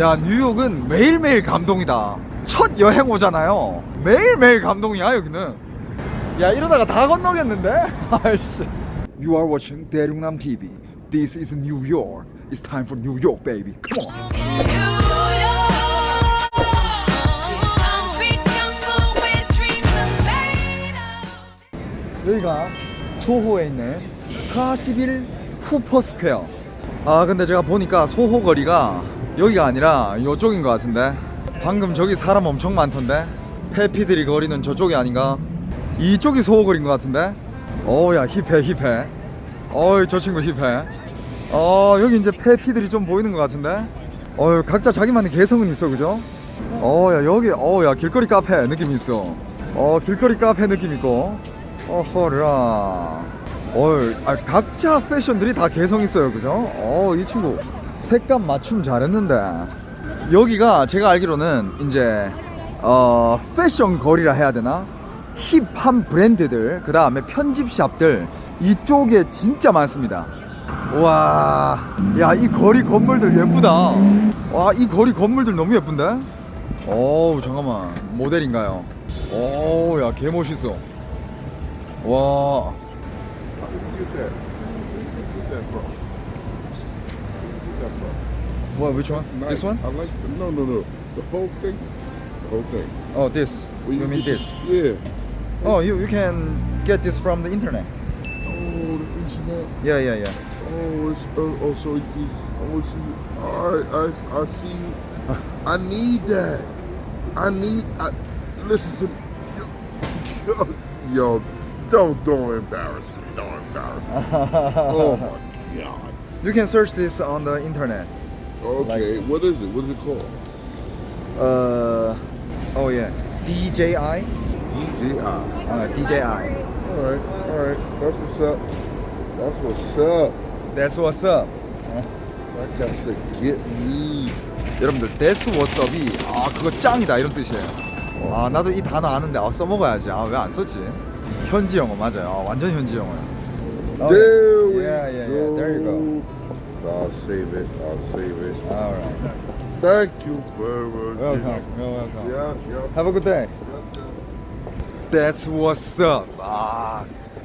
야 뉴욕은 매일매일 감동이다. 첫 여행 오잖아요. 매일매일 감동이야 여기는. 야 이러다가 다 건너겠는데? 아이씨. You are watching 대륙남 TV. This is New York. It's time for New York baby. Come on. 여기가 소호에 있는 41 후퍼 스퀘어. 아 근데 제가 보니까 소호 거리가 여기가 아니라 이쪽인 것 같은데. 방금 저기 사람 엄청 많던데. 페피들이 거리는 저쪽이 아닌가? 이쪽이 소호 거리인 것 같은데? 어야 힙해 힙해. 어이 저 친구 힙해. 어 여기 이제 페피들이 좀 보이는 것 같은데? 어 각자 자기만의 개성은 있어 그죠? 어야 여기 어야 길거리 카페 느낌 있어. 어 길거리 카페 느낌 있고. 어허라. 어, 아, 각자 패션들이 다 개성 있어요, 그죠? 어, 이 친구 색감 맞춤 잘했는데 여기가 제가 알기로는 이제 어 패션 거리라 해야 되나? 힙한 브랜드들, 그 다음에 편집샵들 이쪽에 진짜 많습니다. 와, 야, 이 거리 건물들 예쁘다. 와, 이 거리 건물들 너무 예쁜데? 어우, 잠깐만, 모델인가요? 오, 야, 개 멋있어. 와. You that? Where you get that from? Where you get that from? What? Which one? Nice. This one? I like. No, no, no. The whole thing. The whole thing. Oh, this. Where you mean this? Yeah. Oh, you you can get this from the internet. Oh, the internet. Yeah, yeah, yeah. Oh, it's, oh, oh, so you can. Oh, see. All right, I, I see. I need that. I need. I listen to. Yo, yo, don't don't embarrass me. Don't embarrass me. oh my god. You can search this on the internet. Okay, what is it? What is it called? Uh, oh yeah, DJI. DJI. Uh, DJI. All right, all right. That's what's up. That's what's up. That's what's up. Like I said, get me. 여러분들, That's what's up이 아 그거 짱이다 이런 뜻이에요. 아 나도 이 단어 아는데 아 써먹어야지. 아 왜 안 썼지? 현지 영어 맞아요. 아, 완전 현지 영어 야. There we yeah, yeah, go. yeah. There you go. I'll save it. I'll save it. All right. Thank you very much. Welcome. You're welcome. Yeah, yeah. Have a good day. That's what's up. 아,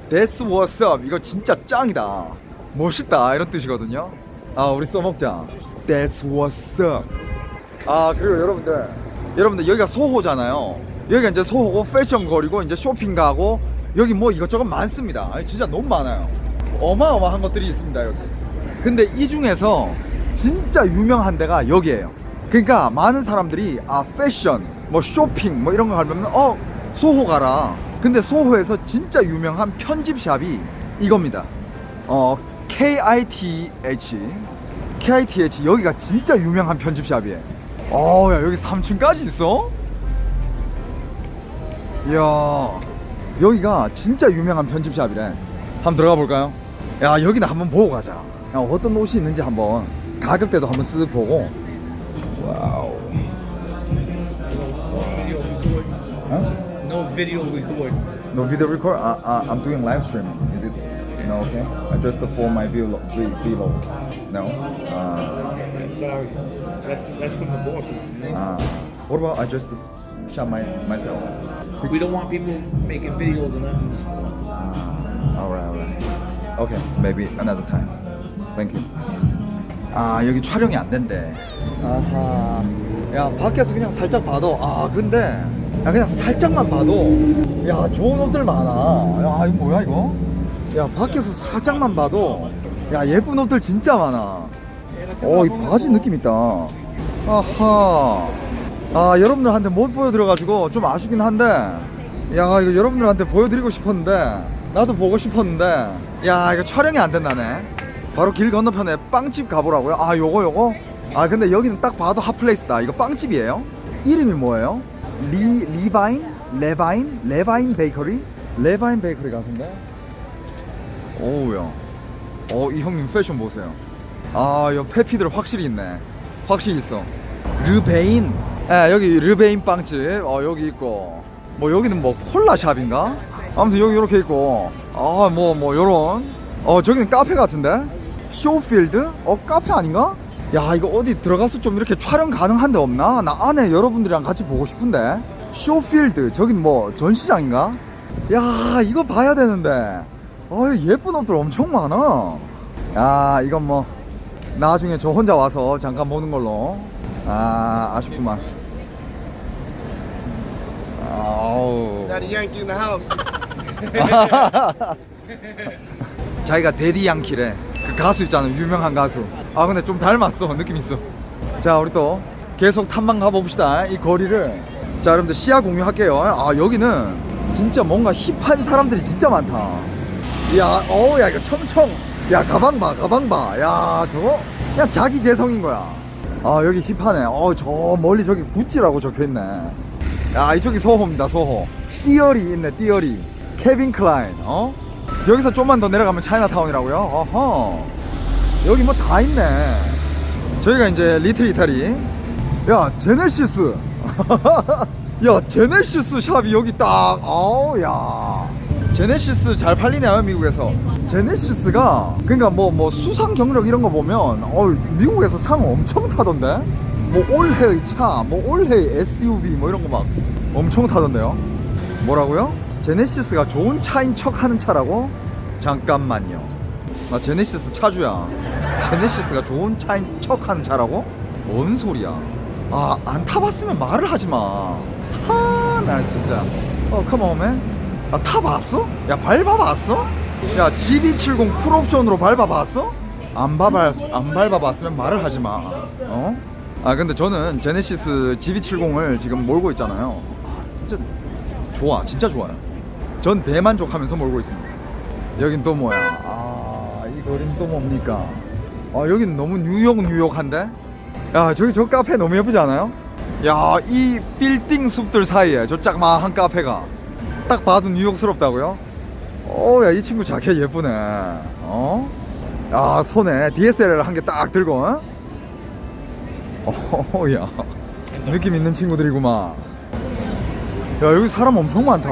That's what's up. 이거 진짜 짱이다. 멋있다. 이런 뜻이거든요. 아, 우리 써먹자. That's what's up. 아, 그리고 여러분들. 여러분들, 여기가 소호잖아요. 여기가 이제 소호고 패션 거리고 이제 쇼핑 가고 여기 뭐 이것저것 많습니다. 아니, 진짜 너무 많아요. 어마어마한 것들이 있습니다, 여기. 근데 이 중에서 진짜 유명한 데가 여기예요. 그러니까 많은 사람들이 아 패션, 뭐 쇼핑, 뭐 이런 거 가면 어 소호 가라. 근데 소호에서 진짜 유명한 편집샵이 이겁니다. 어 KITH KITH 여기가 진짜 유명한 편집샵이에요. 어야 여기 3층까지 있어? 이야 여기가 진짜 유명한 편집샵이래. 한번 들어가 볼까요? 야 여기는 한번 보고 가자. 야, 어떤 옷이 있는지 한번 가격대도 한번 쓱 보고. 와우. 어? No video record. No video record? Uh, uh, I'm doing live streaming. Is it no okay? I just for my vlog. vlog. No. Uh, Sorry. That's that's from the bosses. uh, what about I just shot my myself? We don't want people making videos and nothing. Okay, maybe another time. Thank you. 아 여기 촬영이 안 된대. 아하. 야 밖에서 그냥 살짝 봐도 아 근데 야 그냥 살짝만 봐도 야 좋은 옷들 많아. 야 이거 뭐야 이거? 야 밖에서 살짝만 봐도 야 예쁜 옷들 진짜 많아. 어이 바지 느낌 있다. 아하. 아 여러분들한테 못 보여드려가지고 좀 아쉽긴 한데 야 이거 여러분들한테 보여드리고 싶었는데 나도 보고 싶었는데 야 이거 촬영이 안 된다네. 바로 길 건너편에 빵집 가보라고요? 아 요거 요거? 아 근데 여기는 딱 봐도 핫플레이스다. 이거 빵집이에요? 이름이 뭐예요? 리 리바인? 레바인? 레바인 베이커리? 레바인 베이커리 같은데? 오우야. 어이 형님 패션 보세요. 아이 페피들 확실히 있네. 확실히 있어. 르베인? 예 여기 르베인 빵집. 어 여기 있고. 뭐 여기는 뭐 콜라샵인가 아무튼 여기 이렇게 있고. 아 뭐 뭐 요런. 어 저기는 카페 같은데? 쇼필드? 어 카페 아닌가? 야 이거 어디 들어가서 좀 이렇게 촬영 가능한 데 없나? 나 안에 여러분들이랑 같이 보고 싶은데. 쇼필드 저긴 뭐 전시장인가? 야 이거 봐야 되는데. 어 예쁜 옷들 엄청 많아. 야 이건 뭐 나중에 저 혼자 와서 잠깐 보는 걸로. 아 아쉽구만. 아우. Now the Yankee in the house. 자기가 데디 양키래 그 가수 있잖아 유명한 가수. 아 근데 좀 닮았어. 느낌 있어. 자 우리 또 계속 탐방 가봅시다. 이 거리를. 자 여러분들 시야 공유할게요. 아 여기는 진짜 뭔가 힙한 사람들이 진짜 많다. 야 어우 야 이거 청청. 야 가방 봐 가방 봐 야 저거 그냥 자기 개성인 거야. 아 여기 힙하네. 어 저 멀리 저기 구찌라고 적혀 있네. 야 이쪽이 소호입니다 소호. 띠어리 있네 띠어리 케빈 클라인 어? 여기서 좀만 더 내려가면 차이나타운이라고요? 어허. 여기 뭐 다 있네. 저희가 이제 리틀 이탈리 야 제네시스. 야 제네시스 샵이 여기 딱. 아우 야. 제네시스 잘 팔리네요 미국에서. 제네시스가 그러니까 뭐뭐 수상 경력 이런 거 보면 어 미국에서 상 엄청 타던데? 뭐 올해의 차뭐 올해의 SUV 뭐 이런 거 막 엄청 타던데요? 뭐라고요? 제네시스가 좋은 차인 척 하는 차라고? 잠깐만요 나 제네시스 차주야 제네시스가 좋은 차인 척 하는 차라고? 뭔 소리야 아 안 타봤으면 말을 하지 마 하 나 진짜 어 컴온맨 아 타봤어? 야 밟아봤어? 야 GB70 풀옵션으로 밟아봤어? 안 밟아 안 밟아봤으면 말을 하지 마 어? 아 근데 저는 제네시스 GB70을 지금 몰고 있잖아요 아 진짜 좋아 진짜 좋아요 전 대만족하면서 몰고 있습니다 여긴 또 뭐야 아이 거리는 또 뭡니까 아 여긴 너무 뉴욕 뉴욕한데 야 저기 저 카페 너무 예쁘지 않아요? 야 이 빌딩 숲들 사이에 저 짝마한 카페가 딱 봐도 뉴욕스럽다고요? 어야 이 친구 자켓 예쁘네 어? 야 손에 DSLR 한 개 딱 들고 어? 어 야 느낌 있는 친구들이구만 야 여기 사람 엄청 많다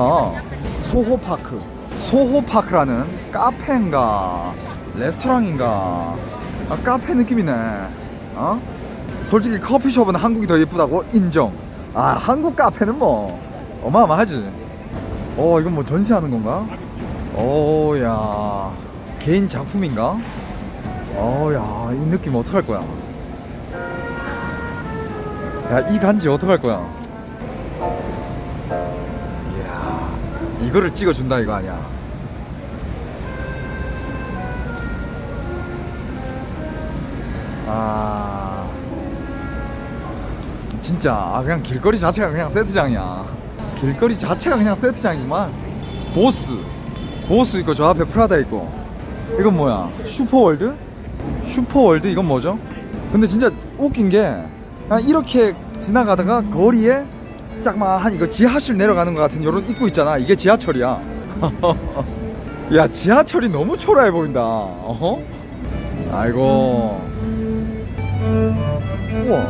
소호파크. 소호파크라는 카페인가? 레스토랑인가? 아 카페 느낌이네. 어? 솔직히 커피숍은 한국이 더 예쁘다고 인정. 아 한국 카페는 뭐 어마어마하지. 어 이건 뭐 전시하는 건가? 어야. 개인 작품인가? 어야 이 느낌 어떡할 거야? 야 이 간지 어떡할 거야 이거를 찍어준다 이거 아니야. 아. 진짜 아 그냥 길거리 자체가 그냥 세트장이야. 길거리 자체가 그냥 세트장이구만. 보스. 보스 있고 저 앞에 프라다 있고. 이건 뭐야? 슈퍼월드? 슈퍼월드? 이건 뭐죠? 근데 진짜 웃긴 게 그냥 이렇게 지나가다가 거리에 짝마한 이거 지하실 내려가는 것 같은 이런 입구 있잖아. 이게 지하철이야. 야 지하철이 너무 초라해 보인다. 어허? 아이고. 우와.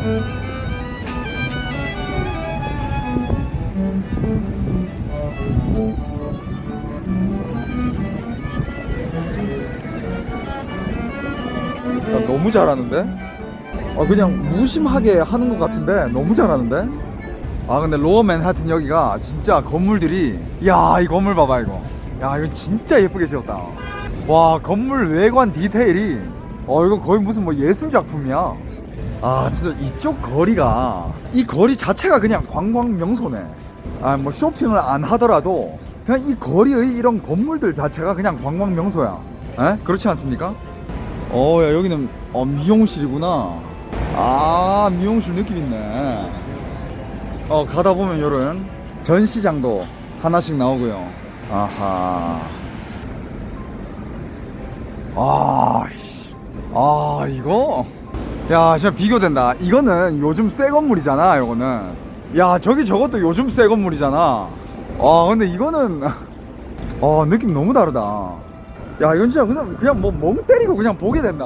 야, 너무 잘하는데? 아 그냥 무심하게 하는 것 같은데? 너무 잘하는데? 아 근데 로어 맨하튼 여기가 진짜 건물들이 야 이 건물 봐봐 이거 야 이거 진짜 예쁘게 지었다 와 건물 외관 디테일이 어 이거 거의 무슨 뭐 예술 작품이야 아 진짜 이쪽 거리가 이 거리 자체가 그냥 관광 명소네 아 뭐 쇼핑을 안 하더라도 그냥 이 거리의 이런 건물들 자체가 그냥 관광 명소야 에? 그렇지 않습니까? 어, 야, 여기는 어, 미용실이구나. 아, 미용실 느낌 있네. 어, 가다 보면 요런 전시장도 하나씩 나오고요. 아하. 아, 씨. 아, 이거? 야, 진짜 비교된다. 이거는 요즘 새 건물이잖아, 요거는. 야, 저기 저것도 요즘 새 건물이잖아. 아, 근데 이거는, 어, 느낌 너무 다르다. 야 이건 진짜 그냥 그냥 뭐 멍 때리고 그냥 보게 된다.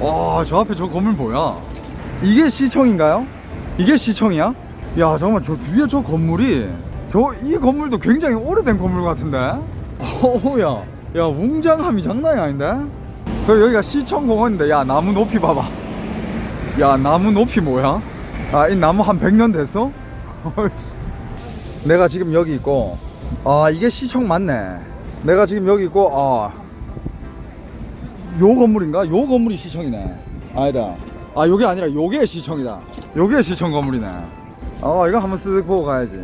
와 저 앞에 저 건물 뭐야? 이게 시청인가요? 이게 시청이야? 야 잠깐만 저 뒤에 저 건물이 저 이 건물도 굉장히 오래된 건물 같은데? 어우야 야 웅장함이 장난이 아닌데? 그 여기가 시청 공원인데 야 나무 높이 봐봐 야 나무 높이 뭐야? 아 이 나무 한 100년 됐어? 내가 지금 여기 있고 아 이게 시청 맞네 내가 지금 여기 있고 아요 건물인가? 요 건물이 시청이네 아니다 아 요게 아니라 요게 시청이다 요게 시청 건물이네 아 이거 한번 쓱 보고 가야지.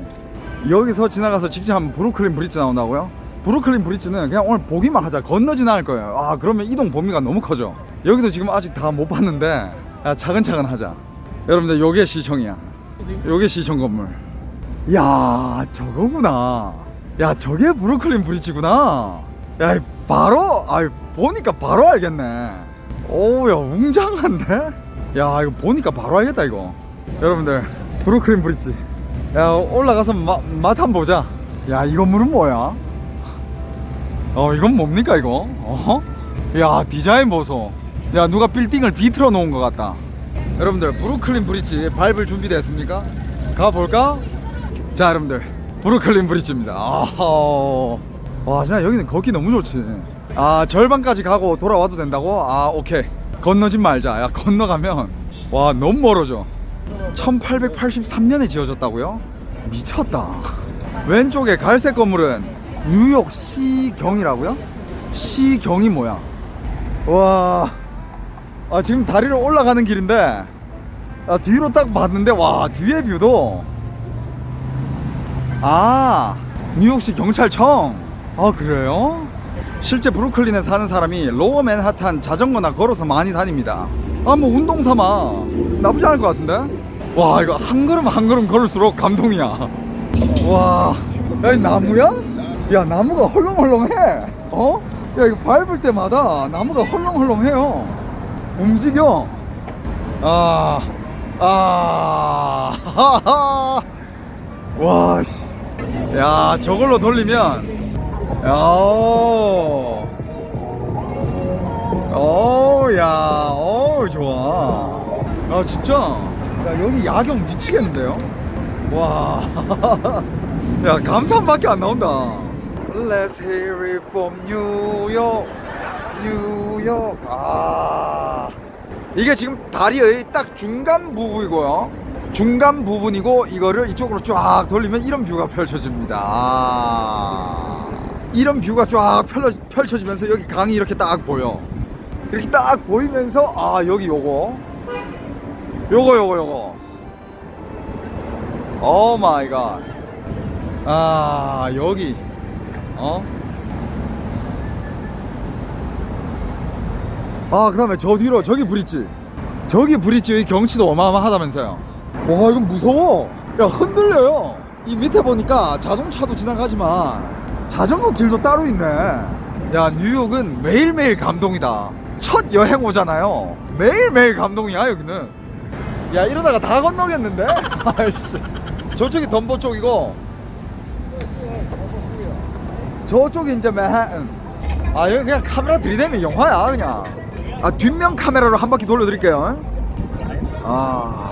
여기서 지나가서 직접 한번 브루클린 브릿지 나온다고요? 브루클린 브릿지는 그냥 오늘 보기만 하자. 건너 지나갈 거예요. 아 그러면 이동 범위가 너무 커져. 여기도 지금 아직 다 못 봤는데 야, 차근차근 하자. 여러분들 요게 시청이야. 요게 시청 건물. 야 저거구나. 야 저게 브루클린 브릿지구나. 야 바로 아 보니까 바로 알겠네. 오야 웅장한데? 야 이거 보니까 바로 알겠다 이거. 여러분들 브루클린 브릿지. 야 올라가서 마, 맛 한번 보자. 야 이 건물은 뭐야? 어 이건 뭡니까 이거? 어? 야 디자인 보소. 야 누가 빌딩을 비틀어 놓은 것 같다. 여러분들 브루클린 브릿지 밟을 준비됐습니까? 가볼까? 자 여러분들 브루클린 브릿지입니다. 아하. 와 진짜 여기는 걷기 너무 좋지. 아 절반까지 가고 돌아와도 된다고? 아 오케이. 건너지 말자. 야 건너가면 와 너무 멀어져 1883년에 지어졌다고요? 미쳤다. 왼쪽에 갈색 건물은 뉴욕 시경이라고요? 시경이 뭐야? 와 아, 지금 다리로 올라가는 길인데 아, 뒤로 딱 봤는데 와 뒤에 뷰도. 아 뉴욕시 경찰청. 아 그래요? 실제 브루클린에 사는 사람이 로어 맨하탄 자전거나 걸어서 많이 다닙니다. 아 뭐 운동 삼아. 나쁘지 않을 것 같은데 와 이거 한 걸음 한 걸음 걸을수록 감동이야 와 야 이 나무야? 야 나무가 헐렁헐렁해 어? 야 이거 밟을 때마다 나무가 헐렁헐렁해요 움직여 아, 아. 와, 씨. 야, 저걸로 돌리면, 야, 오, 오, 야, 오, 좋아. 아, 진짜. 야, 여기 야경 미치겠는데요? 와, 야, 감탄밖에 안 나온다. Let's hear it from New York, New York. 아. 이게 지금 다리의 딱 중간 부분이고요. 중간 부분이고 이거를 이쪽으로 쫙 돌리면 이런 뷰가 펼쳐집니다. 아. 이런 뷰가 쫙 펼쳐, 펼쳐지면서 여기 강이 이렇게 딱 보여. 이렇게 딱 보이면서 아 여기 요거 요거 요거 요거. 오 마이 갓. 아 여기. 어? 아 그 다음에 저 뒤로 저기 브릿지. 저기 브릿지의 경치도 어마어마하다면서요. 와 이건 무서워. 야 흔들려요. 이 밑에 보니까 자동차도 지나가지만 자전거 길도 따로 있네. 야 뉴욕은 매일매일 감동이다. 첫 여행 오잖아요. 매일매일 감동이야 여기는 야 이러다가 다 건너겠는데? 아이씨. 저쪽이 덤보 쪽이고 저쪽이 이제 맨하튼 아 여기 그냥 카메라 들이대면 영화야 그냥. 아 뒷면 카메라로 한 바퀴 돌려드릴게요 아 아.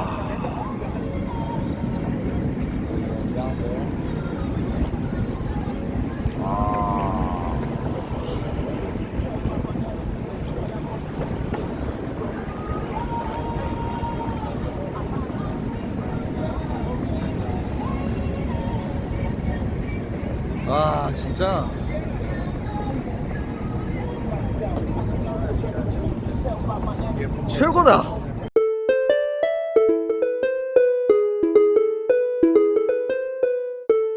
진짜. 최고다